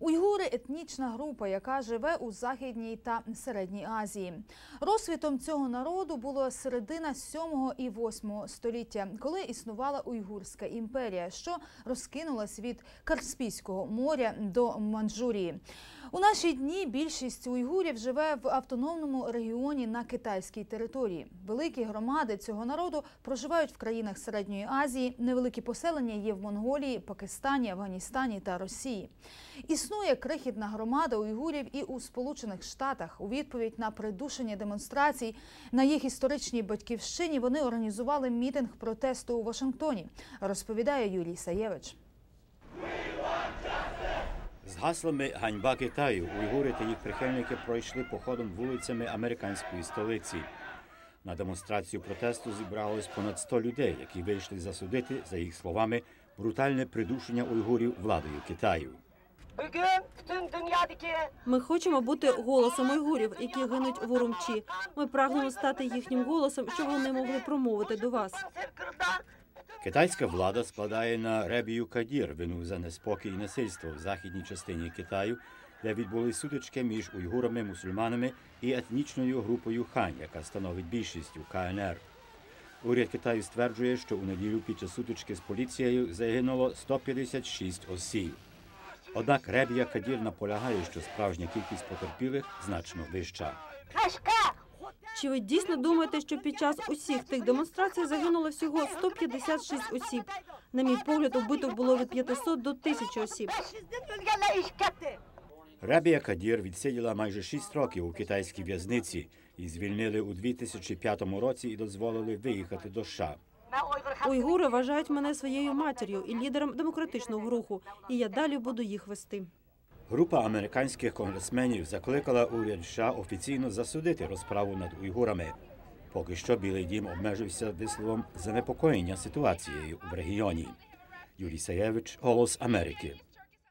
Уйгури етнічна група, яка живе у Західній та Середній Азії. Розсвітом цього народу було середина 7 і 8 століття, коли існувала Уйгурська імперія, що розкинулась від Каспійського моря до Манчжурії. У наші дні більшість уйгурів живе в автономному регіоні на китайській території. Великі громади цього народу проживають в країнах Середньої Азії. Невеликі поселення є в Монголії, Пакистані, Афганістані та Росії. Існує крихітна громада уйгурів і у Сполучених Штатах. У відповідь на придушення демонстрацій на їх історичній батьківщині вони організували мітинг протесту у Вашингтоні. Розповідає Юрій Саєвич. З гаслами Ганьба Китаю уйгури та їх прихильники пройшли походом вулицями американської столиці. На демонстрацію протесту зібралось понад 100 людей, які вийшли засудити, за їх словами, брутальне придушення уйгурів владою Китаю. Ми хочемо бути голосом уйгурів, які гинуть в Урумчі. Ми прагнемо стати їхнім голосом, щоб вони могли промовити до вас. Китайська влада складає на Ребію Кадір вину за неспокій і насильство в західній частині Китаю, де відбулись сутички між уйгурами, мусульманами і етнічною групою хань, яка становить більшість у КНР. Уряд Китаю стверджує, що у неділю під час сутички з поліцією загинуло 156 осіб. Однак Ребія Кадір наполягає, що справжня кількість потерпілих значно вища. Чи ви дійсно думаєте, що під час усіх тих демонстрацій загинуло всього 156 осіб? На мій погляд, убитих було від 500 до 1000 осіб. Ребія Кадір відсиділа майже 6 років у китайській в'язниці і звільнили у 2005 році і дозволили виїхати до США. Уйгури вважають мене своєю матір'ю і лідером демократичного руху, і я далі буду їх вести. Група американських конгресменів закликала уряд США офіційно засудити розправу над уйгурами. Поки що Білий дім обмежився висловом занепокоєння ситуацією в регіоні. Юрій Саєвич, Голос Америки.